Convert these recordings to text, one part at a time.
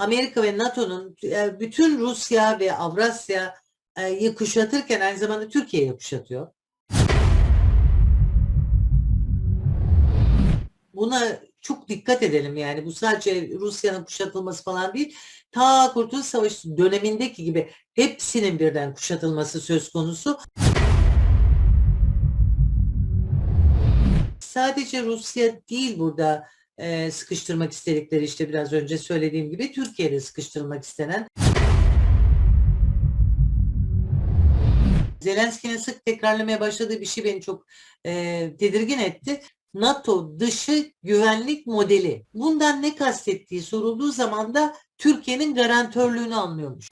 Amerika ve NATO'nun e, bütün Rusya ve Avrasya'yı kuşatırken aynı zamanda Türkiye'yi kuşatıyor. Buna çok dikkat edelim yani bu sadece Rusya'nın kuşatılması falan değil. Ta Kurtuluş Savaşı dönemindeki gibi hepsinin birden kuşatılması söz konusu. Sadece Rusya değil burada e, sıkıştırmak istedikleri işte biraz önce söylediğim gibi Türkiye'de sıkıştırılmak istenen. Zelenski'nin sık tekrarlamaya başladığı bir şey beni çok e, tedirgin etti. NATO dışı güvenlik modeli. Bundan ne kastettiği sorulduğu zaman da Türkiye'nin garantörlüğünü anlıyormuş.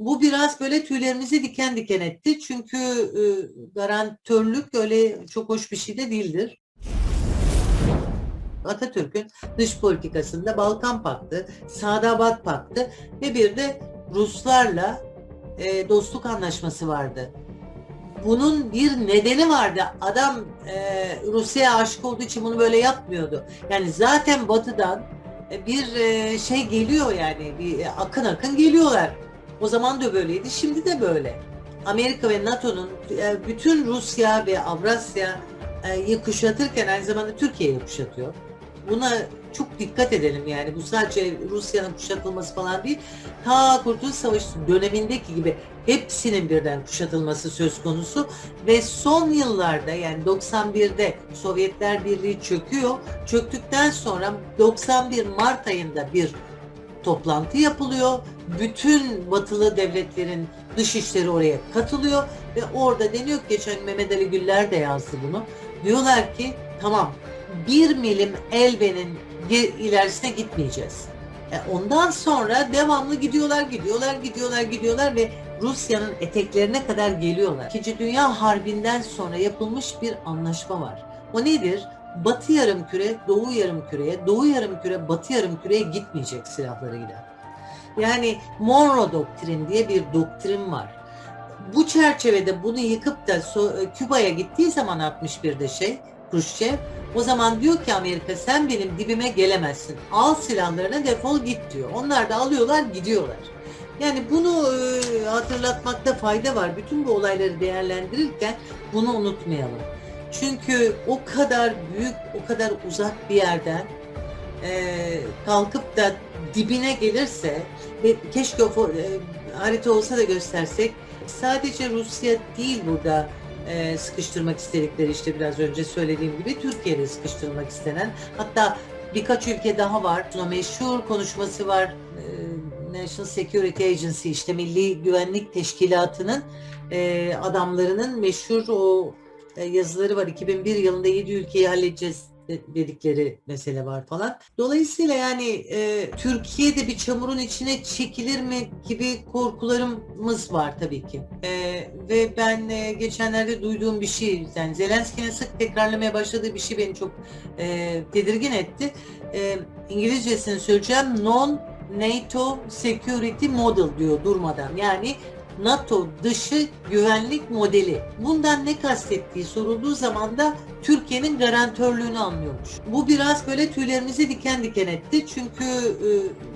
Bu biraz böyle tüylerimizi diken diken etti. Çünkü e, garantörlük öyle çok hoş bir şey de değildir. Atatürk'ün dış politikasında Balkan Paktı, Sadabat Paktı ve bir de Ruslarla e, dostluk anlaşması vardı. Bunun bir nedeni vardı. Adam e, Rusya'ya aşık olduğu için bunu böyle yapmıyordu. Yani zaten batıdan e, bir e, şey geliyor yani bir e, akın akın geliyorlar. O zaman da böyleydi, şimdi de böyle. Amerika ve NATO'nun e, bütün Rusya ve Avrasya'yı kuşatırken aynı zamanda Türkiye'yi kuşatıyor. Buna çok dikkat edelim yani bu sadece Rusya'nın kuşatılması falan değil. Ta Kurtuluş Savaşı dönemindeki gibi hepsinin birden kuşatılması söz konusu ve son yıllarda yani 91'de Sovyetler Birliği çöküyor. Çöktükten sonra 91 Mart ayında bir toplantı yapılıyor. Bütün batılı devletlerin dışişleri oraya katılıyor ve orada deniyor ki geçen Mehmet Ali Güller de yazdı bunu. Diyorlar ki tamam bir milim elbenin ilerisine gitmeyeceğiz. E, ondan sonra devamlı gidiyorlar, gidiyorlar, gidiyorlar, gidiyorlar ve Rusya'nın eteklerine kadar geliyorlar. İkinci Dünya Harbi'nden sonra yapılmış bir anlaşma var. O nedir? Batı yarımküre, Doğu yarımküreye, Doğu yarımküre, Batı yarımküreye gitmeyecek silahlarıyla. Yani Monroe Doktrin diye bir doktrin var. Bu çerçevede bunu yıkıp da e, Küba'ya gittiği zaman 61'de şey, Khrushchev, o zaman diyor ki Amerika sen benim dibime gelemezsin. Al silahlarını defol git diyor. Onlar da alıyorlar gidiyorlar. Yani bunu e, hatırlatmakta fayda var. Bütün bu olayları değerlendirirken bunu unutmayalım. Çünkü o kadar büyük, o kadar uzak bir yerden e, kalkıp da dibine gelirse ve keşke o e, harita olsa da göstersek sadece Rusya değil burada e, sıkıştırmak istedikleri işte biraz önce söylediğim gibi Türkiye'de sıkıştırmak istenen hatta birkaç ülke daha var. Buna meşhur konuşması var. E, National Security Agency işte Milli Güvenlik Teşkilatı'nın e, adamlarının meşhur o e, yazıları var. 2001 yılında 7 ülkeyi halledeceğiz de- dedikleri mesele var falan. Dolayısıyla yani e, Türkiye'de bir çamurun içine çekilir mi gibi korkularımız var tabii ki. E, ve ben e, geçenlerde duyduğum bir şey, yani Zelenski'nin sık tekrarlamaya başladığı bir şey beni çok e, tedirgin etti. E, İngilizcesini söyleyeceğim. Non NATO Security Model diyor durmadan. Yani NATO dışı güvenlik modeli. Bundan ne kastettiği sorulduğu zaman da Türkiye'nin garantörlüğünü anlıyormuş. Bu biraz böyle tüylerimizi diken diken etti. Çünkü e,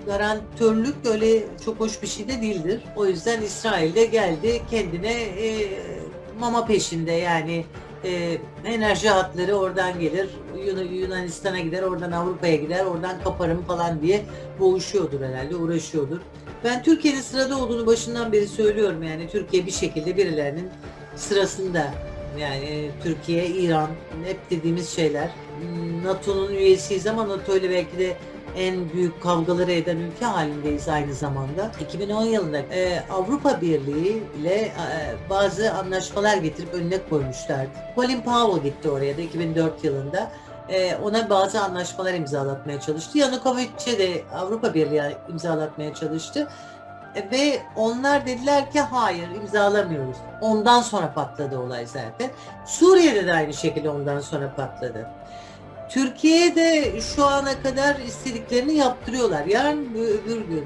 garantörlük öyle çok hoş bir şey de değildir. O yüzden İsrail de geldi kendine e, mama peşinde yani e, enerji hatları oradan gelir, Yun- Yunanistan'a gider, oradan Avrupa'ya gider, oradan kaparım falan diye boğuşuyordur herhalde, uğraşıyordur. Ben Türkiye'nin sırada olduğunu başından beri söylüyorum yani Türkiye bir şekilde birilerinin sırasında yani Türkiye, İran hep dediğimiz şeyler. NATO'nun üyesiyiz ama NATO ile belki de en büyük kavgaları eden ülke halindeyiz aynı zamanda. 2010 yılında e, Avrupa Birliği ile e, bazı anlaşmalar getirip önüne koymuşlardı. Colin Powell gitti oraya da 2004 yılında. E, ona bazı anlaşmalar imzalatmaya çalıştı. Yanukovic'e de Avrupa Birliği imzalatmaya çalıştı. E, Ve onlar dediler ki hayır imzalamıyoruz. Ondan sonra patladı olay zaten. Suriye'de de aynı şekilde ondan sonra patladı. Türkiye'de şu ana kadar istediklerini yaptırıyorlar. Yarın öbür gün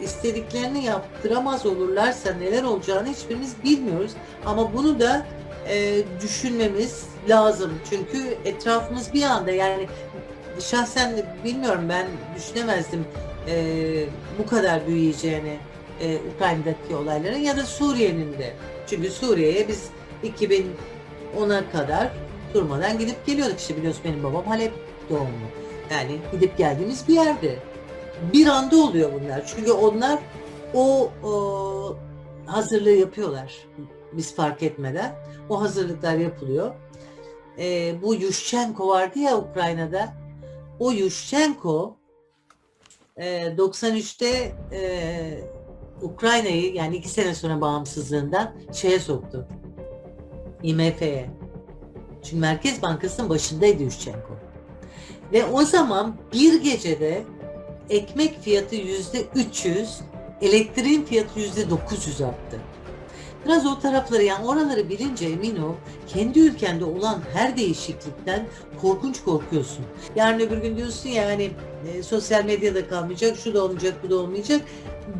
istediklerini yaptıramaz olurlarsa neler olacağını hiçbirimiz bilmiyoruz. Ama bunu da e, düşünmemiz lazım. Çünkü etrafımız bir anda yani şahsen bilmiyorum ben düşünemezdim e, bu kadar büyüyeceğini e, Ukrayna'daki olayların ya da Suriye'nin de. Çünkü Suriye'ye biz 2010'a kadar durmadan gidip geliyorduk. İşte biliyorsun benim babam Halep doğumlu. Yani gidip geldiğimiz bir yerde. Bir anda oluyor bunlar. Çünkü onlar o, o hazırlığı yapıyorlar. Biz fark etmeden. O hazırlıklar yapılıyor. Ee, bu Yushchenko vardı ya Ukrayna'da. O Yushchenko e, 93'te e, Ukrayna'yı yani iki sene sonra bağımsızlığından şeye soktu. IMF'ye. Çünkü Merkez Bankası'nın başındaydı Yushchenko. Ve o zaman bir gecede ekmek fiyatı yüzde 300, elektriğin fiyatı yüzde 900 arttı. Biraz o tarafları yani oraları bilince emin ol kendi ülkende olan her değişiklikten korkunç korkuyorsun. Yarın öbür gün diyorsun ya hani e, sosyal medyada kalmayacak, şu da olmayacak, bu da olmayacak.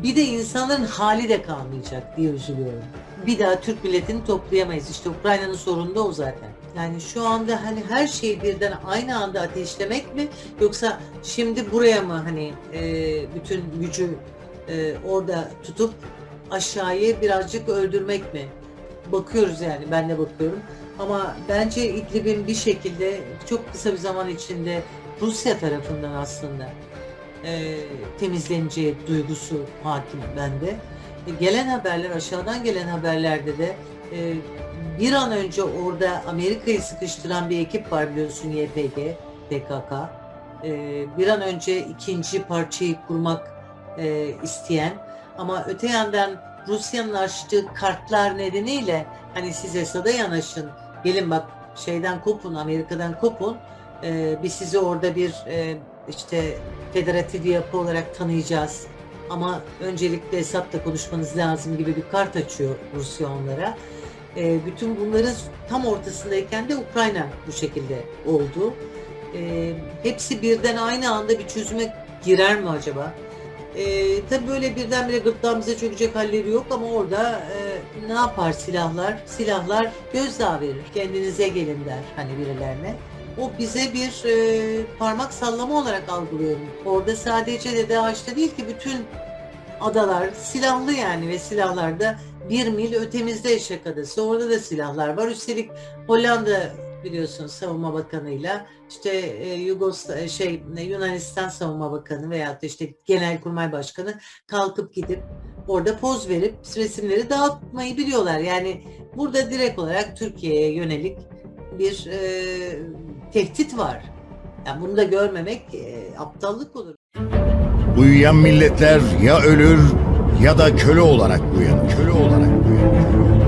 Bir de insanların hali de kalmayacak diye üzülüyorum. Bir daha Türk milletini toplayamayız. İşte Ukrayna'nın sorunu da o zaten. Yani şu anda hani her şeyi birden aynı anda ateşlemek mi yoksa şimdi buraya mı hani e, bütün gücü e, orada tutup aşağıya birazcık öldürmek mi? Bakıyoruz yani ben de bakıyorum. Ama bence İdlib'in bir şekilde çok kısa bir zaman içinde Rusya tarafından aslında e, temizleneceği duygusu hakim bende. E, gelen haberler, aşağıdan gelen haberlerde de e, bir an önce orada Amerika'yı sıkıştıran bir ekip var biliyorsun YPG, PKK. E, bir an önce ikinci parçayı kurmak e, isteyen ama öte yandan Rusya'nın açtığı kartlar nedeniyle hani siz Esad'a yanaşın, gelin bak şeyden kopun, Amerika'dan kopun, e, biz sizi orada bir e, işte federatif yapı olarak tanıyacağız. Ama öncelikle Esad'la konuşmanız lazım gibi bir kart açıyor Rusya onlara. E, bütün bunların tam ortasındayken de Ukrayna bu şekilde oldu. E, hepsi birden aynı anda bir çözüme girer mi acaba? E, tabii böyle birdenbire gırtlağımıza çökecek halleri yok ama orada e, ne yapar silahlar? Silahlar gözdağı verir. Kendinize gelin der hani birilerine. O bize bir e, parmak sallama olarak algılıyorum. Orada sadece Dede Ağaç'ta değil ki bütün adalar silahlı yani ve silahlarda bir mil ötemizde Eşek Adası. Orada da silahlar var. Üstelik Hollanda biliyorsun savunma bakanıyla işte e, Yugosla şey Yunanistan savunma bakanı veyahut da işte genelkurmay başkanı kalkıp gidip orada poz verip resimleri dağıtmayı biliyorlar. Yani burada direkt olarak Türkiye'ye yönelik bir e, tehdit var. Yani bunu da görmemek e, aptallık olur. Uyuyan milletler ya ölür ya da köle olarak uyanır. Köle olarak uyanır.